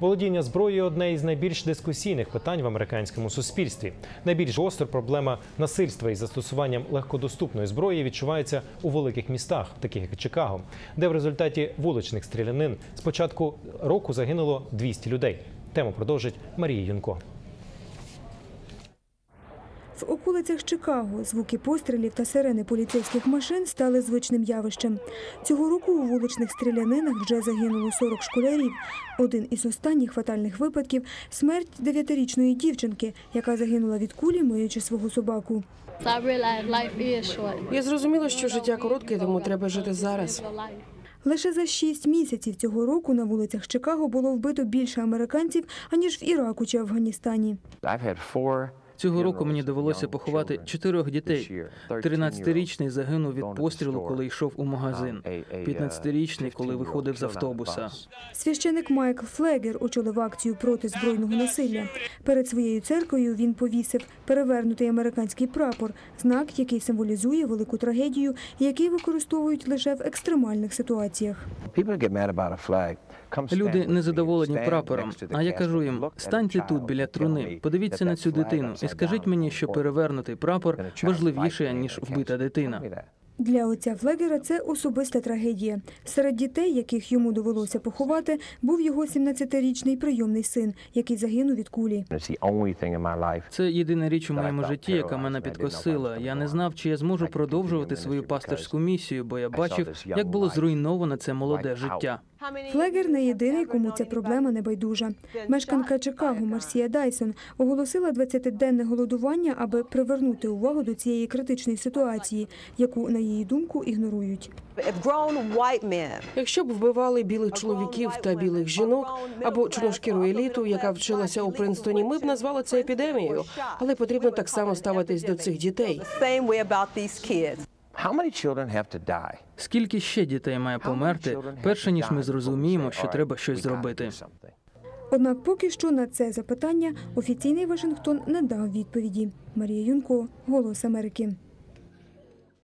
Володіння зброєю одне із найбільш дискусійних питань в американському суспільстві. Найбільш гостро проблема насильства із застосуванням легкодоступної зброї відчувається у великих містах, таких як Чикаго, де в результаті вуличних стрілянин з початку року загинуло 200 людей. Тему продовжить Марія Юнко. В околицях Чикаго звуки пострілів та сирени поліцейських машин стали звичним явищем. Цього року у вуличних стрілянинах вже загинуло 40 школярів. Один із останніх фатальних випадків смерть дев'ятирічної дівчинки, яка загинула від кулі, миючи свого собаку. Я зрозуміла, що життя коротке, тому треба жити зараз. Лише за шість місяців цього року на вулицях Чикаго було вбито більше американців, аніж в Іраку чи Афганістані. Цього року мені довелося поховати чотирьох дітей. 13-річний загинув від пострілу, коли йшов у магазин. 15-річний, коли виходив з автобуса. Священик Майкл Флегер очолив акцію проти збройного насилля. Перед своєю церквою він повісив перевернутий американський прапор, знак, який символізує велику трагедію, який використовують лише в екстремальних ситуаціях. Люди незадоволені прапором. А я кажу їм: станьте тут біля труни, подивіться на цю дитину і скажіть мені, що перевернутий прапор важливіший ніж вбита дитина. Для отця Флегера це особиста трагедія. Серед дітей, яких йому довелося поховати, був його 17-річний прийомний син, який загинув від кулі. Це єдина річ у моєму житті, яка мене підкосила. Я не знав, чи я зможу продовжувати свою пасторську місію, бо я бачив, як було зруйновано це молоде життя. Флегер не єдиний, кому ця проблема не байдужа. Мешканка Чикаго Марсія Дайсон оголосила 20-денне голодування, аби привернути увагу до цієї критичної ситуації, яку, на її думку, ігнорують. Якщо б вбивали білих чоловіків та білих жінок або чорношкіру еліту, яка вчилася у Принстоні, ми б назвали це епідемією. Але потрібно так само ставитись до цих дітей. Скільки ще дітей має померти, перше ніж ми зрозуміємо, що треба щось зробити. Однак поки що на це запитання офіційний Вашингтон не дав відповіді. Марія Юнко, Голос Америки.